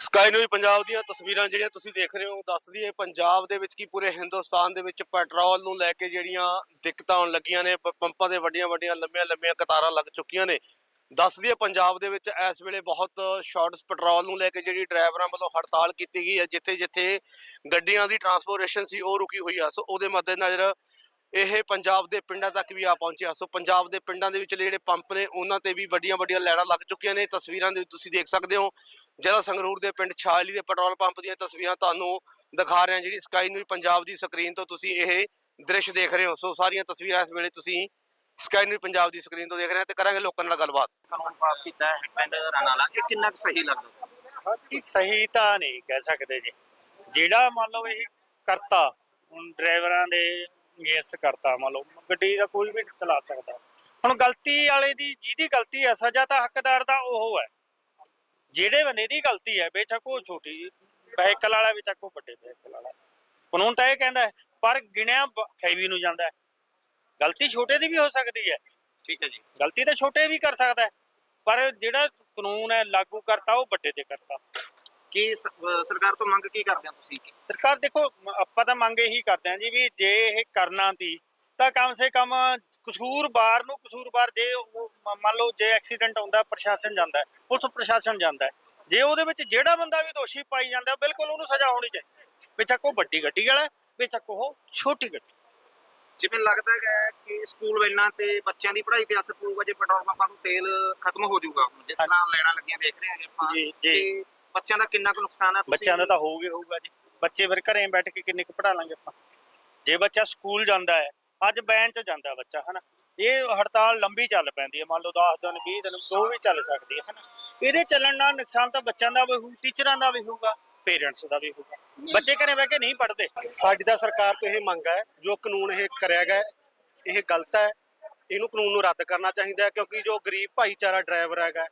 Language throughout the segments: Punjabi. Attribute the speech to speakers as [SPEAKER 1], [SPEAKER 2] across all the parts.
[SPEAKER 1] ਸਕਾਈ ਨਿਊਜ਼ ਪੰਜਾਬ ਦੀਆਂ ਤਸਵੀਰਾਂ ਜਿਹੜੀਆਂ ਤੁਸੀਂ ਦੇਖ ਰਹੇ ਹੋ ਦੱਸਦੀ ਹੈ ਪੰਜਾਬ ਦੇ ਵਿੱਚ ਕੀ ਪੂਰੇ ਹਿੰਦੁਸਤਾਨ ਦੇ ਵਿੱਚ ਪੈਟਰੋਲ ਨੂੰ ਲੈ ਕੇ ਜਿਹੜੀਆਂ ਦਿੱਕਤਾਂ ਆਉਣ ਲੱਗੀਆਂ ਨੇ, ਪ- ਪੰਪਾਂ ਦੇ ਵੱਡੀਆਂ ਵੱਡੀਆਂ ਲੰਮੀਆਂ ਲੰਮੀਆਂ ਕਤਾਰਾਂ ਲੱਗ ਚੁੱਕੀਆਂ ਨੇ। ਦੱਸਦੀ ਹੈ ਪੰਜਾਬ ਦੇ ਵਿੱਚ ਇਸ ਵੇਲੇ ਬਹੁਤ ਸ਼ਾਰਟਸ ਪੈਟਰੋਲ ਨੂੰ ਲੈ ਕੇ ਜਿਹੜੀ ਡਰਾਈਵਰਾਂ ਵੱਲੋਂ ਹੜਤਾਲ ਕੀਤੀ ਗਈ ਹੈ ਜਿੱਥੇ ਜਿੱਥੇ ਗੱਡੀਆਂ ਦੀ ਟਰਾਂਸਪੋਰਟੇਸ਼ਨ ਸੀ, ਉਹ ਰੁਕੀ ਹੋਈ ਆ। ਸੋ ਉਹਦੇ ਮੱਦੇਨਜ਼ਰ ਇਹ ਪੰਜਾਬ ਦੇ ਪਿੰਡਾਂ ਤੱਕ ਵੀ ਆ ਪਹੁੰਚਿਆ। ਸੋ ਪੰਜਾਬ ਦੇ ਪਿੰਡਾਂ ਦੇ ਵਿਚਲੇ ਜਿਹੜੇ ਪੰਪ ਨੇ ਉਹਨਾਂ ਤੇ ਵੀ ਵੱਡੀਆਂ ਵੱਡੀਆਂ ਲੈੜਾਂ ਲੱਗ ਚੁੱਕੀਆਂ ਨੇ। ਤਸਵੀਰਾਂ ਦੇ ਤੁਸੀਂ ਦੇਖ ਸਕਦੇ ਹੋ ਜ਼ਿਲ੍ਹਾ ਸੰਗਰੂਰ ਦੇ ਪਿੰਡ ਛਾਲੀ ਦੇ ਪੈਟਰੋਲ ਪੰਪ ਦੀਆਂ ਤਸਵੀਰਾਂ ਤੁਹਾਨੂੰ ਦਿਖਾ ਰਹੇ ਹਾਂ ਜਿਹੜੀ ਸਕਾਈ ਨਿਊਜ਼ ਪੰਜਾਬ ਦੀ ਸਕਰੀਨ ਤੋਂ ਤੁਸੀਂ ਇਹ ਦ੍ਰਿਸ਼ ਦੇਖ ਰਹੇ ਹੋ। ਸੋ ਸਾਰੀਆਂ ਤਸਵੀਰਾਂ ਇਸ ਵੇਲੇ ਤੁਸੀਂ ਸਕਾਈ ਨਿਊਜ਼ ਪੰਜਾਬ ਦੀ ਸਕਰੀਨ ਤੋਂ ਦੇਖ ਰਹੇ ਹੋ ਤੇ ਕਰਾਂਗੇ ਲੋਕਾਂ ਨਾਲ ਗੱਲਬਾਤ।
[SPEAKER 2] ਕਾਨੂੰਨ ਪਾਸ ਕੀਤਾ ਹੈ? ਪਿੰਡ ਰਨਾਲਾ ਇਹ ਕਿੰਨਾ ਕੁ ਸਹੀ ਲੱਗਦਾ?
[SPEAKER 3] ਬਾਕੀ ਸਹੀ ਤਾਂ ਨਹੀਂ ਕਹਿ ਸਕਦੇ ਜੀ। ਜਿਹੜਾ ਮੰਨ ਲਓ ਇਹ ਕਰਤਾ ਹੁਣ ਡਰਾਈਵਰਾਂ ਦੇ ਅਗੇਂਸਟ ਕਰਤਾ ਮੰਨ ਲਓ ਗੱਡੀ ਦਾ ਕੋਈ ਵੀ ਚਲਾ ਸਕਦਾ। ਹੁਣ ਗਲਤੀ ਵਾਲੇ ਦੀ ਜਿਹਦੀ ਗਲਤੀ ਹੈ ਸਜ਼ਾ ਤਾਂ ਹੱਕਦਾਰ ਦਾ ਉਹ ਹੈ। ਜਿਹੜੇ ਬੰਦੇ ਦੀ ਗਲਤੀ ਹੈ ਬੇਸ਼ੱਕ ਉਹ ਛੋਟੀ ਵਹੀਕਲ ਵਾਲਾ ਬੇਸ਼ੱਕ ਉਹ ਵੱਡੇ ਵਹੀਕਲ ਵਾਲਾ। ਕਾਨੂੰਨ ਤਾਂ ਇਹ ਕਹਿੰਦਾ ਹੈ ਪਰ ਗਿਣਿਆ ਹੈਵੀ ਨੂੰ ਜਾਂਦਾ ਹੈ। ਗਲਤੀ ਛੋਟੇ ਦੀ ਵੀ ਹੋ ਸਕਦੀ ਹੈ।
[SPEAKER 2] ਠੀਕ ਹੈ ਜੀ।
[SPEAKER 3] ਗਲਤੀ ਤਾਂ ਛੋਟੇ ਵੀ ਕਰ ਸਕਦਾ ਹੈ। ਪਰ ਜਿਹੜਾ ਕਾਨੂੰਨ ਹੈ ਲਾਗੂ ਕਰਤਾ ਉਹ ਵੱਡੇ ਤੇ ਕਰਤਾ।
[SPEAKER 2] ਕੀ ਸ- ਅਹ ਸਰਕਾਰ ਤੋਂ ਮੰਗ ਕੀ ਕਰਦੇ ਹੋ ਤੁਸੀਂ ਕੀ
[SPEAKER 3] ਸਰਕਾਰ ਦੇਖੋ ਮ- ਆਪਾਂ ਤਾਂ ਮੰਗ ਇਹੀ ਕਰਦੇ ਹਾਂ ਜੀ ਵੀ ਜੇ ਇਹ ਕਰਨਾ ਤੀ ਤਾਂ ਕਮ ਸੇ ਕਮ ਕਸੂਰਵਾਰ ਨੂੰ ਕਸੂਰਵਾਰ ਜੇ ਉਹ ਮ- ਮੰਨ ਲਓ ਜੇ ਐਕਸੀਡੈਂਟ ਹੁੰਦਾ ਪ੍ਰਸ਼ਾਸਨ ਜਾਂਦਾ ਹੈ, ਪੁਲਿਸ ਪ੍ਰਸ਼ਾਸਨ ਜਾਂਦਾ ਹੈ। ਜੇ ਉਹਦੇ ਵਿੱਚ ਜਿਹੜਾ ਬੰਦਾ ਵੀ ਦੋਸ਼ੀ ਪਾਈ ਜਾਂਦਾ ਬਿਲਕੁਲ ਉਹਨੂੰ ਸਜ਼ਾ ਹੋਣੀ ਚਾਹੀਦੀ ਬੇਸ਼ੱਕ ਉਹ ਵੱਡੀ ਗੱਡੀ ਵਾਲਾ ਹੈ, ਬੇਸ਼ੱਕ ਉਹ ਛੋਟੀ ਗੱਡੀ
[SPEAKER 2] ਜਿਵੇਂ ਲੱਗਦਾ ਹੈ ਕਿ ਸਕੂਲ ਵੈਨਾਂ ਤੇ ਬੱਚਿਆਂ ਦੀ ਪੜ੍ਹਾਈ ਤੇ ਅਸਰ ਪਊਗਾ ਜੇ ਪੈਟਰੋਲ ਪੰਪਾਂ ਤੋਂ ਤੇਲ ਖਤਮ ਹੋ ਜਾਊਗਾ ਹੁਣ ਜਿਸ ਤਰ੍ਹਾਂ ਲੈਣਾ ਲੱਗੀਆਂ ਦੇਖ ਰਹੇ ਹਾਂ ਆਪਾਂ
[SPEAKER 3] ਜੀ, ਜੀ।
[SPEAKER 2] ਤੇ ਬੱਚਿਆਂ ਦਾ ਕਿੰਨਾ ਕੁ ਨੁਕਸਾਨ ਤੁਸੀਂ-
[SPEAKER 3] ਬੱਚਿਆਂ ਦਾ ਤਾਂ ਹੋਊਗਾ ਹੀ ਹੋਊਗਾ ਜੀ। ਬੱਚੇ ਫਿਰ ਘਰੇ ਬੈਠ ਕੇ ਕਿੰਨੇ ਕੁ ਪੜਾ ਲਾਂਗੇ ਆਪਾਂ। ਜੇ ਬੱਚਾ ਸਕੂਲ ਜਾਂਦਾ ਹੈ ਅੱਜ ਬੈਨ ਚ ਜਾਂਦਾ ਬੱਚਾ ਹਨਾ। ਇਹ ਹੜਤਾਲ ਲੰਬੀ ਚੱਲ ਪੈਂਦੀ ਹੈ ਮੰਨ ਲਓ 10 ਦਿਨ 20 ਦਿਨ ਉਹ ਵੀ ਚੱਲ ਸਕਦੀ ਹੈ ਹਨਾ। ਇਹਦੇ ਚੱਲਣ ਨਾਲ ਨੁਕਸਾਨ ਤਾਂ ਬੱਚਿਆਂ ਦਾ ਵੀ ਹੋਊ ਟੀਚਰਾਂ ਦਾ ਵੀ ਹੋਊਗਾ ਪੇਰੈਂਟਸ ਦਾ ਵੀ ਹੋਊਗਾ। ਬੱਚੇ ਘਰੇ ਬਹਿ ਕੇ ਨਹੀਂ ਪੜ੍ਹਦੇ।
[SPEAKER 1] ਸਾਡੀ ਤਾਂ ਸਰਕਾਰ ਤੋਂ ਇਹ ਮੰਗ ਹੈ ਜੋ ਕਾਨੂੰਨ ਇਹ ਕਰਿਆ ਗਿਆ ਹੈ, ਇਹ ਗਲਤ ਹੈ। ਇਹਨੂੰ ਕਾਨੂੰਨ ਨੂੰ ਰੱਦ ਕਰਨਾ ਚਾਹੀਦਾ ਹੈ ਕਿਉਂਕਿ ਜੋ ਗਰੀਬ ਭਾਈਚਾਰਾ ਡਰਾਈਵਰ ਹੈਗਾ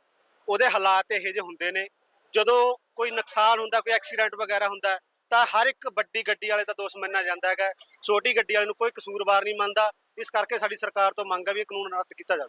[SPEAKER 1] ਉਹਦੇ ਹਾਲਾਤ ਇਹੋ ਜਿਹੇ ਹੁੰਦੇ ਨੇ। ਜਦੋਂ ਕੋਈ ਨੁਕਸਾਨ ਹੁੰਦਾ, ਕੋਈ ਐਕਸੀਡੈਂਟ ਵਗੈਰਾ ਹੁੰਦਾ, ਤਾਂ ਹਰ ਇੱਕ ਵੱਡੀ ਗੱਡੀ ਵਾਲੇ ਦਾ ਦੋਸ਼ ਮੰਨਿਆ ਜਾਂਦਾ ਹੈਗਾ। ਛੋਟੀ ਗੱਡੀ ਵਾਲੇ ਨੂੰ ਕੋਈ ਕਸੂਰਵਾਰ ਨਹੀਂ ਮੰਨਦਾ। ਇਸ ਕਰਕੇ ਸਾਡੀ ਸਰਕਾਰ ਤੋਂ ਮੰਗ ਹੈ ਵੀ ਇਹ ਕਾਨੂੰਨ ਰੱਦ ਕੀਤਾ ਜਾਵੇ।